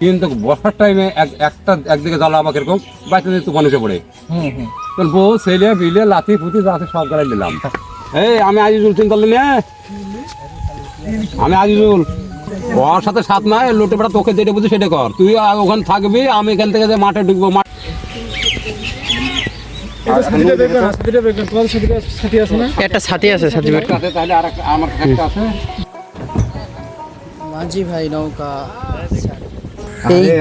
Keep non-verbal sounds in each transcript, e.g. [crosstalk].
কিন্তু বর্ষার টাইমে এক একটা একদিকে জাল আমাকে এরকম বাইতে তুফান এসে পড়ে। হুম হুম। তোর বউ ছেলে বিলে লাথি ফুটি যাতে সব গাড়ি নিলাম এই আমি আজিজুল চিন্তা করলি না আমি আজিজুল। ওর সাথে সাত মাস লোটে বেড়া তোকে যেটা বুঝি সেটা কর। তুই ওখানে থাকবি আমি এখান থেকে যে মাঠে ঢুকবো মাঠ সাথী আছে তাহলে আর আমার একটা আছে। মাঝি ভাই নৌকা।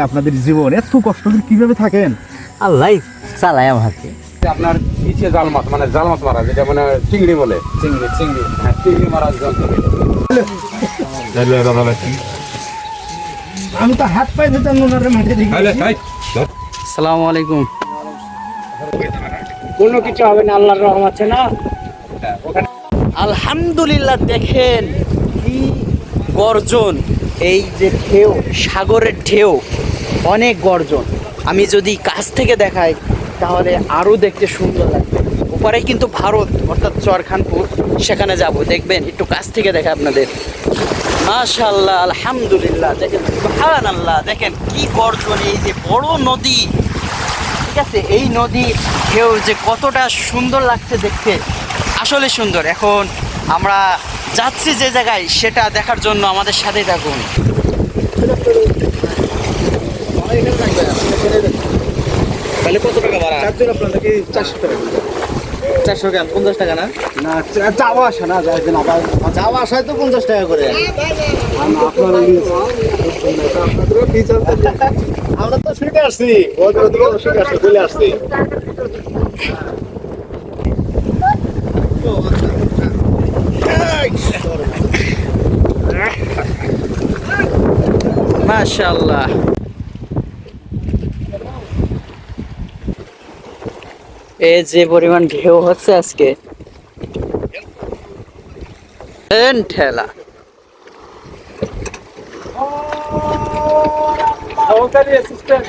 আপনাদের জীবন এত কষ্ট করে কীভাবে থাকেন? আল্লাহ চালায় আমাকে। আপনার ইচ্ছে জাল মাছ মানে জাল মাছ মারা যেটা মানে চিংড়ি বলে। চিংড়ি চিংড়ি। হ্যাঁ চিংড়ি মারা যন্ত্র আমি তো হাত ওনারা মাঠে তাই আলাইকুম। কোনো কিছু হবে না আল্লাহর রহম আছে না? আলহামদুলিল্লাহ দেখেন কি গর্জন। এই যে ঢেউ, সাগরের ঢেউ, অনেক গর্জন। আমি যদি কাছ থেকে দেখাই, তাহলে আরও দেখতে সুন্দর লাগবে। ওপারে কিন্তু ভারত, অর্থাৎ চরখানপুর, সেখানে যাব। দেখবেন, একটু কাছ থেকে দেখে আপনাদের। মাশাল্লাহ আলহামদুলিল্লাহ, দেখেন সুবহান আল্লাহ দেখেন কি গর্জন। এই যে বড় নদী, ঠিক আছে? এই নদী, ঢেউ যে কতটা সুন্দর লাগছে দেখতে। আসলে সুন্দর। এখন আমরা যাচ্ছি যে জায়গায় সেটা দেখার জন্য আমাদের সাথেই থাকুন। তাহলে কত টাকা ভাড়া? চারজন চারশো টাকা। চারশো গ্রাম পঞ্চাশ টাকা না? না যাওয়া আসা না যাই দিন আবার যাওয়া আসায় তো পঞ্চাশ টাকা করে। আমরা তো শুনে আসছি। ওদের আসছি চলে আসছি। মাশাল্লাহ এ যে পরিমাণ ঢেউ হচ্ছে আজকে। ঠেলা। সহকারী অ্যাসিস্ট্যান্ট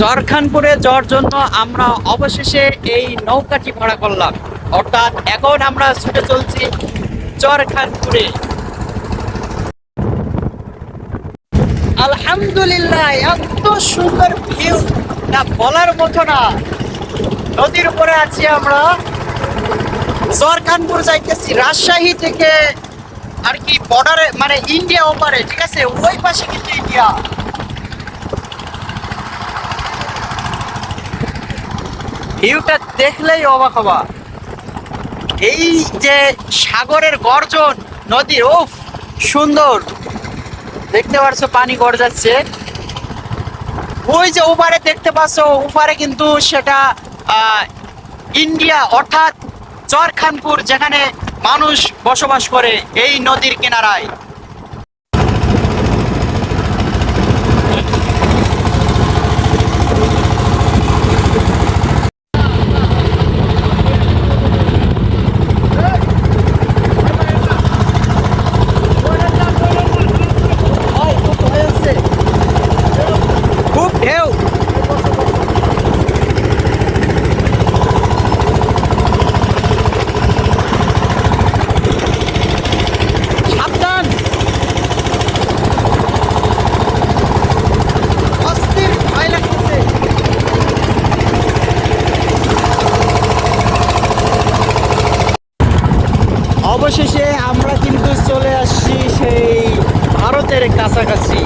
চরখানপুরে যাওয়ার জন্য আমরা অবশেষে এই নৌকাটি ভাড়া করলাম। অর্থাৎ এখন আমরা ছুটে চলছি জরখানপুরে আলহামদুলিল্লাহ, এত সুন্দর ভিউ না, বলার মতো না। নদীর উপরে আছি আমরা। চরখানপুর যাইতেছি, রাজশাহী থেকে আর কি বর্ডারে মানে ইন্ডিয়া ওপারে, ঠিক আছে? ওই পাশে কিন্তু ইন্ডিয়া ভিউটা দেখলেই অবাক হবা। এই যে সাগরের গর্জন, নদীর ও সুন্দর। দেখতে পারছ পানি গড়জাচ্ছে ওই যে ওপারে দেখতে পাচ্ছ, ওপারে কিন্তু সেটা ইন্ডিয়া অর্থাৎ চরখানপুর যেখানে মানুষ বসবাস করে এই নদীর কিনারায় খুব ঢেউ সাবধান অস্থির ভয় লাগতেছে অবশেষে আমরা কিন্তু চলে আসছি সেই ভারতের কাছাকাছি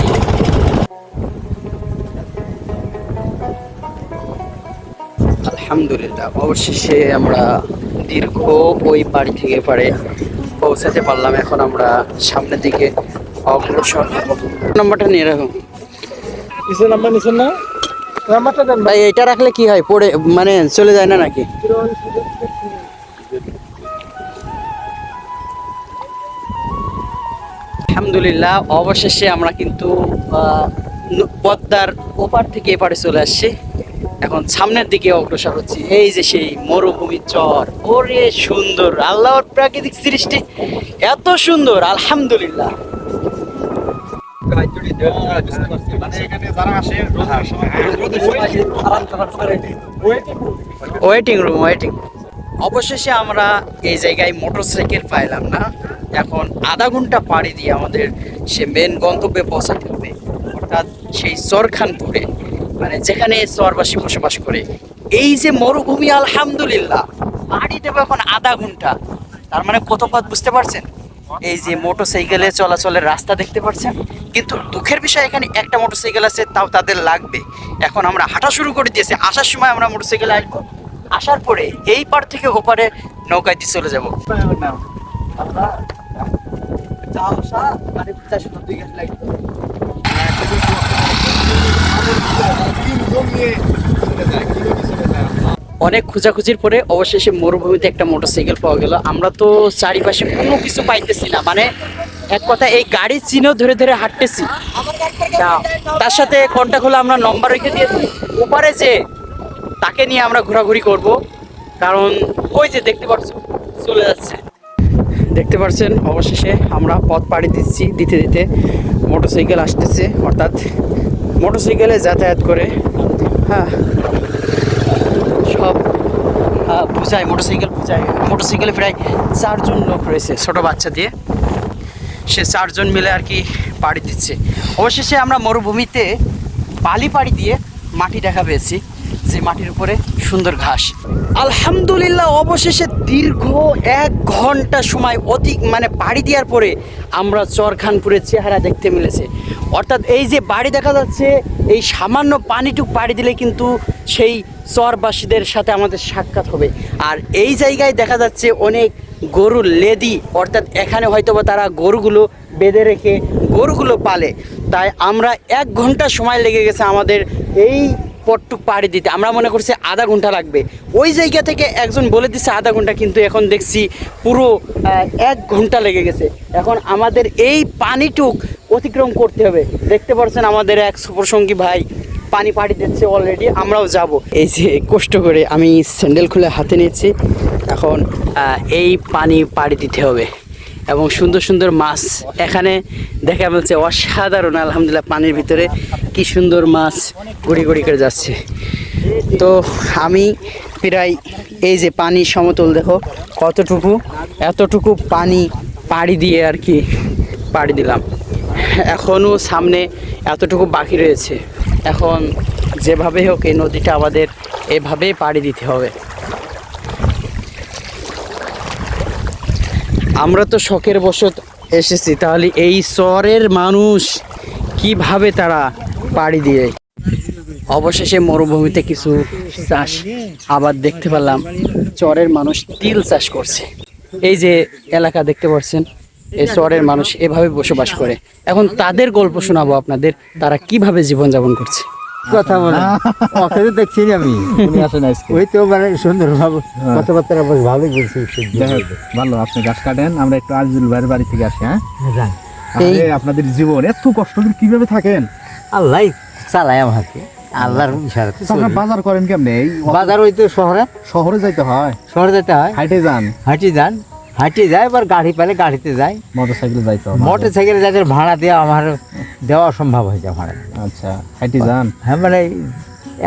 আলহামদুলিল্লাহ অবশেষে আমরা দীর্ঘ ওই বাড়ি থেকে পারে পৌঁছাতে পারলাম। এখন আমরা সামনের দিকে অগ্রসর নাম্বারটা নিয়ে রাখো। কিসের নাম্বার নিছেন না? ভাই এটা রাখলে কি হয়? পড়ে মানে চলে যায় না নাকি? আলহামদুলিল্লাহ অবশেষে আমরা কিন্তু আহ, পদ্মার ওপার থেকে এপারে চলে আসছি। এখন সামনের দিকে অগ্রসর হচ্ছি। এই যে সেই মরুভূমি চর, ওরে সুন্দর। আল্লাহর প্রাকৃতিক সৃষ্টি এত সুন্দর, আলহামদুলিল্লাহ। ওয়েটিং রুম ওয়েটিং অবশেষে আমরা এই জায়গায় মোটরসাইকেল পাইলাম না। এখন আধা ঘণ্টা পাড়ি দিয়ে আমাদের সে মেন গন্তব্যে পৌঁছাতে হবে। অর্থাৎ সেই চরখানপুরে মানে যেখানে চরবাসী বসবাস করে। এই যে মরুভূমি আলহামদুলিল্লাহ। পাড়ি দেবো এখন আধা ঘণ্টা। তার মানে কত পথ বুঝতে পারছেন? এই যে মোটরসাইকেলে চলাচলের রাস্তা দেখতে পাচ্ছেন কিন্তু দুঃখের বিষয় এখানে একটা মোটরসাইকেল আছে তাও তাদের লাগবে। এখন আমরা হাঁটা শুরু করে দিয়েছি আসার সময় আমরা মোটরসাইকেলে আসব। আসার পরে এই পার থেকে ওপারে নৌকায় দিয়ে চলে যাব। অনেক খোঁজাখুঁজির পরে অবশেষে মরুভূমিতে একটা মোটরসাইকেল পাওয়া গেল। আমরা তো চারিপাশে কোনো কিছু পাইতেছি না। মানে এক কথা, এই গাড়ি চিনেও ধরে ধরে হাঁটতেছি। তার সাথে কন্ট্যাক্ট হলে, আমরা নম্বর রেখে দিয়েছি। ওপারে যে তাকে নিয়ে আমরা ঘোরাঘুরি করব। কারণ ওই যে দেখতে পাচ্ছ, চলে যাচ্ছে। দেখতে পাচ্ছেন, অবশেষে আমরা পথ পাড়ি দিচ্ছি, দিতে দিতে। মোটরসাইকেল আসতেছে, অর্থাৎ মোটরসাইকেলে যাতায়াত করে। হ্যাঁ। সব পূজায়, মোটরসাইকেল পূজায়, মোটরসাইকেলে প্রায় চারজন লোক রয়েছে ছোট বাচ্চা দিয়ে। সে চারজন মিলে আর কি পাড়ি দিচ্ছে। অবশেষে আমরা মরুভূমিতে বালি পাড়ি দিয়ে মাটি দেখা পেয়েছি, যে মাটির উপরে সুন্দর ঘাস। আলহামদুলিল্লাহ, অবশেষে দীর্ঘ এক ঘণ্টা সময় অতি মানে পাড়ি দেওয়ার পরে আমরা চরখানপুরের চেহারা দেখতে মিলেছে। অর্থাৎ এই যে বাড়ি দেখা যাচ্ছে, এই সামান্য পানিটুক পাড়ি দিলে কিন্তু সেই চরবাসীদের সাথে আমাদের সাক্ষাৎ হবে। আর এই জায়গায় দেখা যাচ্ছে অনেক গরুর লেদি, অর্থাৎ এখানে হয়তো বা তারা গরুগুলো বেঁধে রেখে গরুগুলো পালে। তাই আমরা এক ঘণ্টা সময় লেগে গেছে আমাদের এই পটটুক পাড়ি দিতে। আমরা মনে করছি আধা ঘণ্টা লাগবে। ওই জায়গা থেকে একজন বলে দিচ্ছে আধা ঘণ্টা, কিন্তু এখন দেখছি পুরো এক ঘণ্টা লেগে গেছে। এখন আমাদের এই পানিটুক অতিক্রম করতে হবে। দেখতে পাচ্ছেন আমাদের এক সুপ্রসঙ্গী ভাই পানি পাড়ি দিচ্ছে অলরেডি আমরাও যাব। এই যে কষ্ট করে আমি স্যান্ডেল খুলে হাতে নিয়েছি, এখন এই পানি পাড়ি দিতে হবে। এবং সুন্দর সুন্দর মাছ এখানে দেখা বলছে অসাধারণ, আলহামদুলিল্লাহ, পানির ভিতরে কি সুন্দর মাছ গুড়ি গুড়ি করে যাচ্ছে। তো আমি প্রায় এই যে পানি সমতল দেখো, কতটুকু, এতটুকু পানি পাড়ি দিয়ে আর কি পাড়ি দিলাম। এখনও সামনে এতটুকু বাকি রয়েছে। এখন যেভাবে হোক এই নদীটা আমাদের এভাবেই পাড়ি দিতে হবে। আমরা তো শখের বশত এসেছি, তাহলে এই শহরের মানুষ কীভাবে তারা পাড়ি দিয়ে? অবশেষে মরুভূমিতে কিছু চাষ আবার দেখতে পেলাম চরের মানুষ তিল চাষ করছে। এই যে এলাকা দেখতে পাচ্ছেন এই চরের মানুষ এভাবে বসবাস করে। এখন তাদের গল্প শোনাবো আপনাদের তারা কীভাবে জীবনযাপন করছে। কথা বলে। ওকে তো দেখছি আমি। উনি আসেন আজকে। ওই তো মানে সুন্দর ভাবে কথাবার্তা বেশ ভালোই বলছি। ভালো আপনি গাছ কাটেন আমরা একটু আজিজুল ভাইয়ের বাড়ি থেকে আসি হ্যাঁ? এই- আপনাদের জীবন এত কষ্ট করে কীভাবে থাকেন? আল্লাহ চালায় আমাকে। আল্লাহর ইশারাতে তো আপনারা বাজার করেন কেমনে? বাজার ওই তো শহরে। শহরে যাইতে হয়? শহরে যেতে হয়। হাইটে যান? হাঁটি যান। হাঁটি যায় এবার গাড়ি পেলে গাড়িতে যায়। মোটর সাইকেলে যাইতে হয় মোটর সাইকেলে যাদের ভাড়া দেওয়া আমার দেওয়া অসম্ভব হয়ে যায় ভাড়া। আচ্ছা হাইটে যান? হ্যাঁ মানে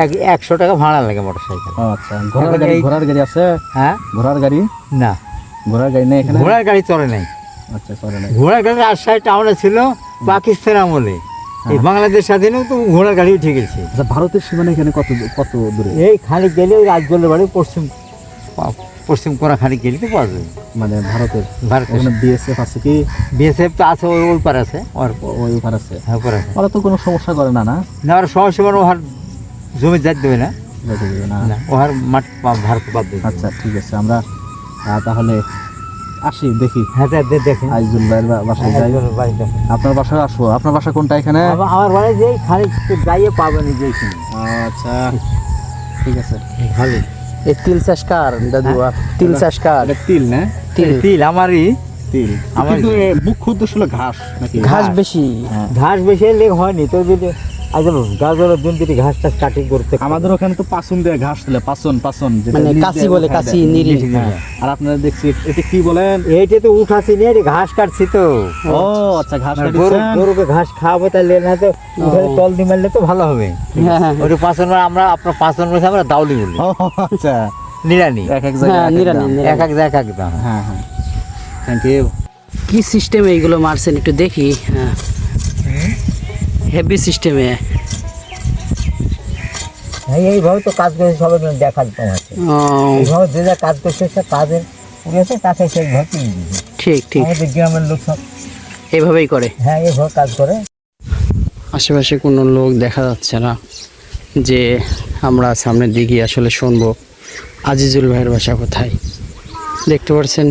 এক একশো টাকা ভাড়া লাগে মোটর সাইকেল আচ্ছা ঘোড়ার গাড়ি ঘোড়ার গাড়ি আছে? হ্যাঁ? ঘোড়ার গাড়ি? না। ঘোড়ার গাড়ি নেই এখানে? ঘোড়ার গাড়ি চলে নাই। আচ্ছা চলে নাই। ঘোড়ার গাড়ি রাজশাহী টাউনে ছিল পাকিস্তান আমলে। এই বাংলাদেশ স্বাধীনেও তো ঘোড়ার গাড়িও ঠিক আছে আচ্ছা ভারতের সীমানা এখানে কত কত দূরে? এই খানিক গেলে ওই রাজগোলের বাড়ি পশ্চিম পশ্চিম কোনা খানিক গেলে তো পাওয়া যাবে মানে ভারতের। ভারতের। বিএসএফ আছে কি? বিএসএফ তো আছে ওই ওই পার আছে। ওর ওই ওখানে আছে। হ্যাঁ পার আছে। ওরা তো কোনো সমস্যা করে না না? না ওরা সমস্যা মানে ওহার জমি যাই দেবে না। না। ওহার মাঠ ভারত দেবে। আচ্ছা ঠিক আছে আমরা তাহলে আসি দেখি। হ্যাঁ দেখেন আইজুল ভাইয়ের বাসায় যাই। আপনার বাসায় আসব আপনার বাসা কোনটা এখানে? আমার- বাড়ি যেই খানিক যাইয়ে পাবেন যে আচ্ছা ঠিক আছে। ভালো এই তিল চাষ কার দাদু? তিল চাষ কার? তিল না? তিল। তিল আমারই। তিল। আমার- মুখ্য উদ্দেশ্য হলো ঘাস ঘাস বেশি। হ্যাঁ। ঘাস বেশি লেগ হয়নি তো যদি আজ গাজরের দিন যদি ঘাসটা কাটিং করতে আমাদের ওখানে তো পাসন দেয় ঘাস দিলে পাসন পাসন মানে কাশি দিয়ে বলে কাশি নিরি হ্যাঁ। আর আপনারা দেখছি এটা কি বলেন? এইটা তো উঠাছি নিয়ে ঘাস কাটছি তো। ও আচ্ছা ঘাস মানে গরুকে ঘাস খাওয়াবো তাহলে না তো তল দিয়ে মারলে তো ভালো হবে। হ্যাঁ হ্যাঁ। পাঁচন আমরা আপনার আমরা দাউলি বলি। আচ্ছা। নিরানি এক এক হ্যাঁ, জায়গায় এক এক নিরানি, এক এক জায়গা এক এক দাম। হ্যাঁ হ্যাঁ। থ্যাংক ইউ কি সিস্টেমে এইগুলো মারছেন একটু দেখি। হ্যাঁ। হেভি সিস্টেমে। হ্যাঁ এইভাবে তো কাজ করছে সবাই দেখা তোমাকে এইভাবে যে যা কাজ করছে সে কাজের উড়েছে তাকে সেইভাবে কিনে দিয়েছে। ঠিক ঠিক। আমাদের গ্রামের লোক সব এইভাবেই করে। হ্যাঁ এইভাবে কাজ করে। আশেপাশে কোনো লোক দেখা যাচ্ছে না যে আমরা সামনের দিকে আসলে শুনব। আজিজুল ভাইয়ের বাসা কোথায়? দেখতে পাচ্ছেন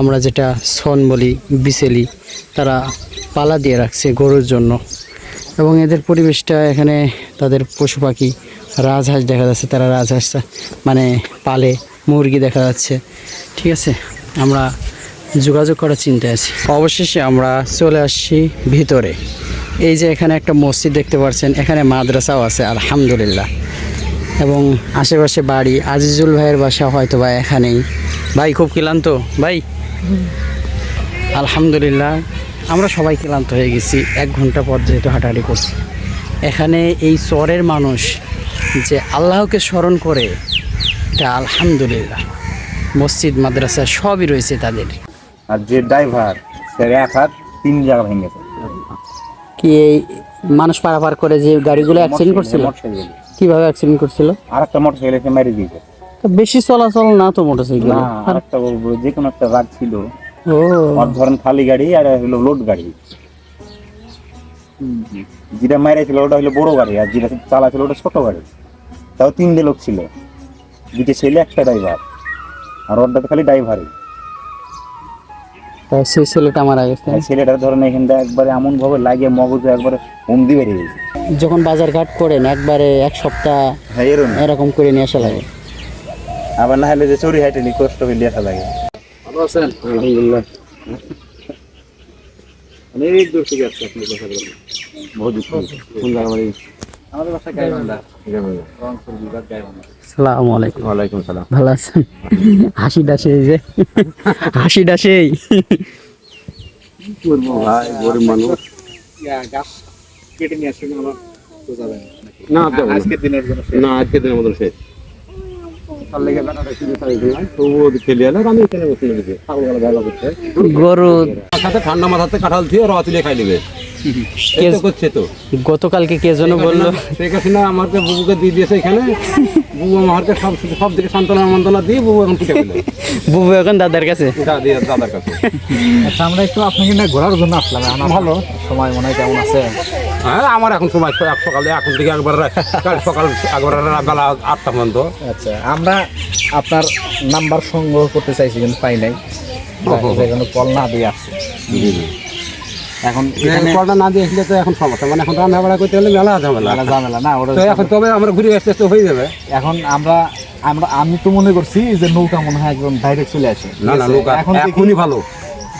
আমরা যেটা সন বলি বিসেলি তারা পালা দিয়ে রাখছে গরুর জন্য। এবং এদের পরিবেশটা এখানে তাদের পশু পাখি রাজহাঁস দেখা যাচ্ছে তারা রাজহাঁসটা মানে পালে মুরগি দেখা যাচ্ছে। ঠিক আছে? আমরা যোগাযোগ করার চিন্তায় আছি। অবশেষে আমরা চলে আসছি ভিতরে। এই যে এখানে একটা মসজিদ দেখতে পাচ্ছেন এখানে মাদ্রাসাও আছে আলহামদুলিল্লাহ। এবং আশেপাশে বাড়ি আজিজুল ভাইয়ের বাসা হয়তো বা এখানেই। ভাই খুব ক্লান্ত? ভাই? আলহামদুলিল্লাহ। আমরা সবাই ক্লান্ত হয়ে গেছি। এক ঘণ্টা পর যেহেতু হাঁটাহাঁটি করছি। এখানে এই চরের মানুষ যে আল্লাহকে স্মরণ করে এটা আলহামদুলিল্লাহ। মসজিদ মাদ্রাসা সবই রয়েছে তাদের। আর যে ড্রাইভার সে এক হাত তিন জায়গা ভেঙেছে কি এই মানুষ পারাপার করে যে গাড়িগুলো অ্যাক্সিডেন্ট করছিল? কীভাবে অ্যাক্সিডেন্ট করছিল? আর একটা মোটরসাইকেল এসে মেরে দিয়েছে। তো বেশি চলাচল না তো মোটরসাইকেল আর একটা বলব, যে কোনো একটা রাগ ছিল। আর ধরেন খালি গাড়ি আর হলো লোড গাড়ি। যেটা মেরেছিল ওটা হলো বড় গাড়ি আর যেটা চালাছিল ওটা ছোট গাড়ি। তাও তিনটে লোক ছিল। দুটো ছেলে একটা ড্রাইভার আর ওরটা খালি ড্রাইভারই তা সেই ছেলেটা মারা গেছে। ছেলেটার ধরেন এখানটা একবারে এমন ভাবে লাগিয়ে মগজে একবারে বন্দি বেরিয়ে গেছে। যখন বাজার ঘাট করেন একবারে এক সপ্তাহ হ্যাঁ এরকম। করে নিয়ে আসা লাগে। আবার না হলে যে চুরি হাইটে কষ্ট হইলে আসা লাগে। আছেন? আলহামদুলিল্লাহ। অনেক দূর থেকে আসছে আপনি কথা বলেন বহুত দূর। কোন আমাদের বাসা গাইবান্ধা। রংপুর বিভাগ গাইবান্ধা। সালাম আলাইকুম। ওয়ালাইকুম সালাম। ভালো আছেন? হাসি ডাসে এই যে। হাসি ডাসেই করব ভাই গরিব মানুষ। গাছ কেটে নিয়ে আসছেন আমার। না। আজকের দিনের জন্য না আজকে দিনের মতো শেষ। তার লেগে বেটাটা শুধু তাই দিলাম তবুও খেলে এলো আমি এখানে বসে লেগেছি সকালবেলা বেলা করছে। গরু। সাথে ঠান্ডা মাথাতে কাঁঠাল দিয়ে রওয়া তুলে খাই নেবে। এই তো করছে তো। গতকালকে কে যেন বলল? শেখ হাসিনা আমাকে বুবুকে দিয়ে দিয়েছে এখানে। বুবু আমাকে সব সব দিকে সান্ত্বনা মন্ত্রণা দিয়ে বুবু এখন পিঠে পেলে [laughs] বুবু এখন দাদার কাছে। দিয়ে দাদার কাছে। [laughs] আচ্ছা আমরা একটু আপনাকে না ঘোরার জন্য আসলাম। আমার ভালো। সময় মনে হয় কেমন আছে? হ্যাঁ আমার এখন সময় এক সকালে এখন থেকে একবার কাল সকাল একবার বেলা আটটা পর্যন্ত। আচ্ছা আমরা আপনার নাম্বার সংগ্রহ করতে চাইছি কিন্তু পাই নাই। কল না দিয়ে আসছে এখন না দিয়ে আসলে তো এখন সমস্যা। মানে এখন রান্না বাড়া করতে হলে মেলা ঝামেলা। ঝামেলা না ওটা এখন তবে আমরা ঘুরে আসতে আসতে হয়ে যাবে। এখন আমরা আমরা আমি তো মনে করছি যে নৌকা মনে হয় একদম ডাইরেক্ট চলে আসে। না না নৌকা এখন এখনই ভালো।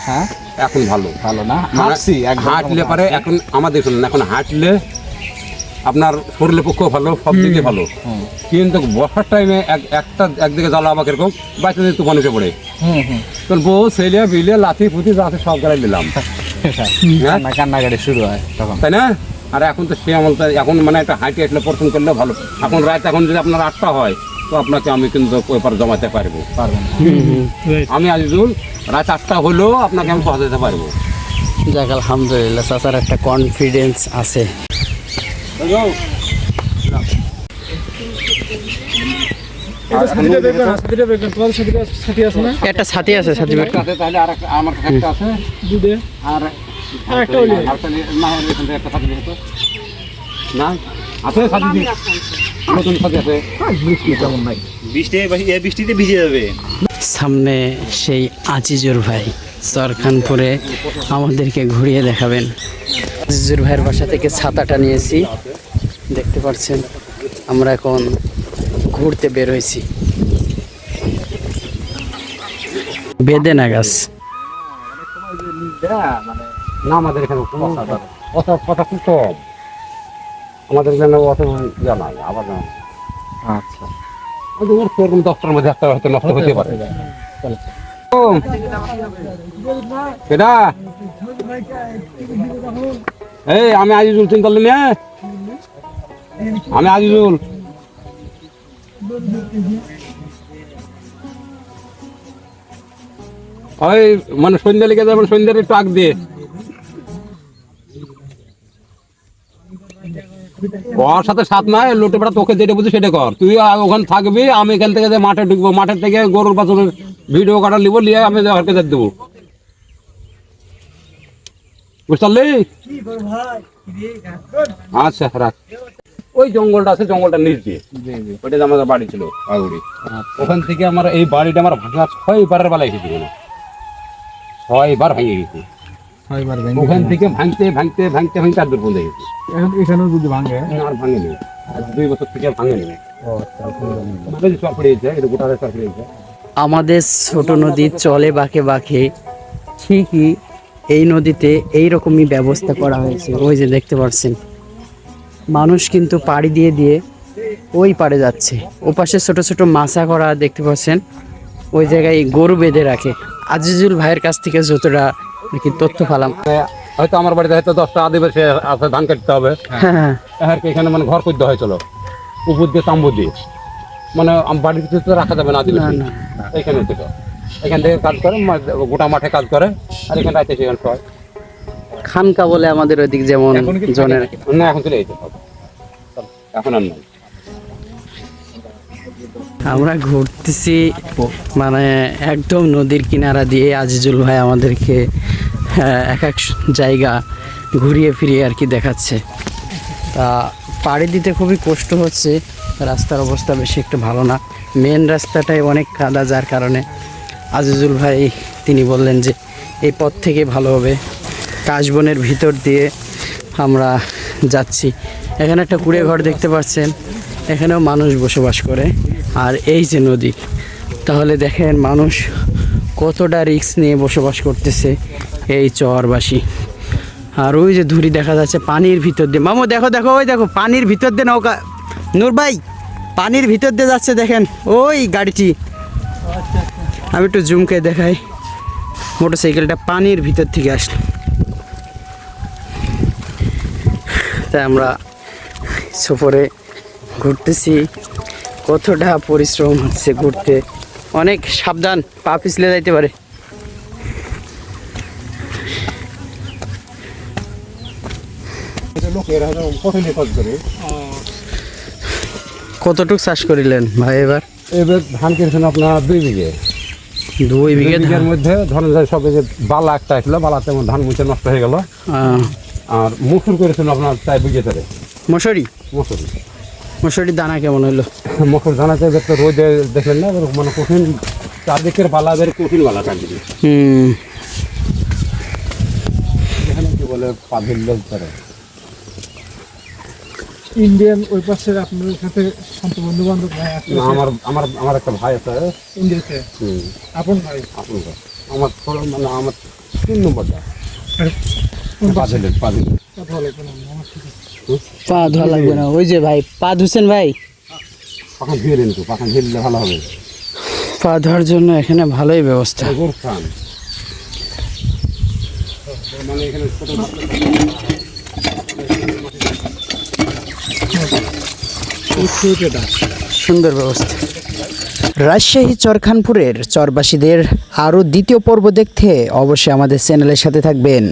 হ্যাঁ? এখন ভালো। ভালো না? মানে হাঁটছি হাঁটলে পারে এখন আমাদের শুনুন এখন হাঁটলে আপনার শরীরের পক্ষেও ভালো সব দিকে ভালো। কিন্তু বর্ষার টাইমে এক একটা একদিকে জ্বালা আবার এরকম বাচ্চাদের তুফান পড়ে। হুম বউ ছেলে বিলে লাথি ফুটি যা সব গাড়ি নিলাম? [laughs] কান্না কান্নাকাটি শুরু হয় তখন। তাই না? আর এখন তো সে আমল এখন মানে একটা হাঁটি আসলে পড়শন করলে ভালো। এখন রাত এখন যদি আপনার আটটা হয় তো আপনাকে আমি কিন্তু ওইপার জমাতে পারব। পারবেন আমি আজিজুল রাত আটটা হলেও আপনাকে আমি পৌঁছাতে পারব। যাক আলহামদুলিল্লাহ চাচার একটা কনফিডেন্স আছে। একটা ছাতি আছে ছাতি বের তাহলে আর আমার একটা আছে। দুধে। আর আরেকটা হলো। আরেকটা নিয়ে- না এখান থেকে একটা সাথে দিও না? আছে সাথে নতুন সাথে আছে। কেমন নাই। বৃষ্টি এই বৃষ্টিতে ভিজে যাবে। সামনে সেই আজিজুর ভাই সরখানপুরে আমাদেরকে ঘুরিয়ে দেখাবেন। আজিজুর ভাইয়ের বাসা থেকে ছাতাটা নিয়েছি। দেখতে পাচ্ছেন আমরা এখন ঘুরতে বের হয়েছি। বেদেনা গাছ। না আমাদের এখানে অত কথা খুব কম। আমাদের এখানে অত ইয়া নাই আবার আচ্ছা। ওর সেরকম মধ্যে একটা হয়তো নষ্ট হতে পারে। কেডা এই আমি আজিজুল চিন্তা আমি আজিজুল। ওই মানে সন্ধ্যা লেগে যাবেন সন্ধ্যার একটু আগ দিয়ে। ওর সাথে সাথ নাই লোটে পাড়া তোকে যেটা বুঝি সেটা কর। তুই ওখানে থাকবি আমি এখান থেকে মাঠে ঢুকবো মাঠের থেকে গরুর বাছুরের ভিডিও কাটা নিবো নিয়ে আমি ঘরকে যেতে দেবো। বুঝতে পারলি? আচ্ছা রাখ। ওই জঙ্গলটা আছে জঙ্গলটা নিচ দিয়ে। ওইটা আমাদের বাড়ি ছিল আগুড়ি ওখান থেকে আমার এই বাড়িটা আমার ভাঙা ছয় বারের বেলা এসেছি ছয় বার ভেঙে গেছে। ওখান থেকে ভাঙতে ভাঙতে ভাঙতে ভাঙতে আর দূর পর্যন্ত গেছে। এখানেও যদি ভাঙে? আর ভাঙে নেই দুই বছর থেকে ভাঙে নেই মানে আমাদের ছোট নদী চলে বাঁকে বাঁকে ঠিকই এই নদীতে এই রকমই ব্যবস্থা করা হয়েছে। ওই যে দেখতে পাচ্ছেন। মানুষ কিন্তু পাড়ি দিয়ে দিয়ে ওই পাড়ে যাচ্ছে। ওপাশে ছোট ছোট মাছা করা দেখতে পাচ্ছেন ওই জায়গায় গরু বেঁধে রাখে। আজিজুল ভাইয়ের কাছ থেকে যতটা আর কি তথ্য পেলাম। হয়তো আমার বাড়িতে হয়তো দশটা আদিবাসী আছে ধান কাটতে হবে। হ্যাঁ আর কি এখানে মানে ঘর করতে হয়েছিল। উপর দিয়ে তাম্বু দিয়ে। মানে বাড়ির ভিতরে তো রাখা যাবে না আদিবাসী। না, এখানে থেকে। এখান থেকে কাজ করে গোটা মাঠে কাজ করে আর এখানে রাইতে সেখানে খানকা বলে আমাদের ওইদিক যেমন জনের না এখন চলে এখন আর নয়। আমরা ঘুরতেছি মানে একদম নদীর কিনারা দিয়ে আজিজুল ভাই আমাদেরকে হ্যাঁ, এক এক জায়গা ঘুরিয়ে ফিরিয়ে আর কি দেখাচ্ছে। তা পাড়ি দিতে খুবই কষ্ট হচ্ছে রাস্তার অবস্থা বেশি একটু ভালো না। মেন রাস্তাটাই অনেক কাদা যার কারণে আজিজুল ভাই তিনি বললেন যে এই পথ থেকে ভালো হবে। কাশবনের ভিতর দিয়ে আমরা যাচ্ছি। এখানে একটা কুড়ে ঘর দেখতে পাচ্ছেন। এখানেও মানুষ বসবাস করে। আর এই যে নদী, তাহলে দেখেন মানুষ কতটা রিক্স নিয়ে বসবাস করতেছে এই চরবাসী। আর ওই যে ধুরি দেখা যাচ্ছে, পানির ভিতর দিয়ে। মামু, দেখো দেখো, ওই দেখো, পানির ভিতর দিয়ে নৌকা। নূর ভাই, পানির ভিতর দিয়ে যাচ্ছে, দেখেন, ওই গাড়িটি। আমি একটু জুম করে দেখাই। মোটরসাইকেলটা পানির ভিতর থেকে আসলো। তাই আমরা সফরে ঘুরতেছি। কতটা পরিশ্রম হচ্ছে ঘুরতে। অনেক সাবধান পা পিছলে যাইতে পারে। কতটুক চাষ করিলেন ভাই এবার? এবার ধান কিনেছেন আপনার দুই বিঘে। দুই বিঘে মধ্যে ধরেন সব যে বালা একটা আসলো বালাতে ধান মুছে নষ্ট হয়ে গেল। আর মুসুর করেছেন আপনার তাই বিঘে ধরে মশারি মুসুর। মশুরির দানা কেমন হইল [laughs] মুসুর ধানাতে এবার তো রোদে দেখলেন না মানে কঠিন চারদিকের বালা বের কঠিন বালা চারদিকে। হুম। এখানে কি বলে পাভিল করে ইন্ডিয়ান ওই পাশের আপনাদের সাথে সন্ত বন্ধু বান্ধব ভাই আছে? না, আমার আমার আমার একটা ভাই আছে। ইন্ডিয়াতে? হুম, আপন ভাই? আমার মানে আমার তিন নম্বরটা। পা ধোয়া লাগবে না। ওই যে ভাই পা ধুছেন ভাই? পাখান ধুয়ে নিন তো পাখান ধুয়ে ভালো হবে। পা ধোয়ার জন্য এখানে ভালোই ব্যবস্থা। মানে এখানে সুন্দর ব্যবস্থা। রাজশাহী চরখানপুরের চরবাসীদের আরও দ্বিতীয় পর্ব দেখতে অবশ্যই আমাদের চ্যানেলের সাথে থাকবেন।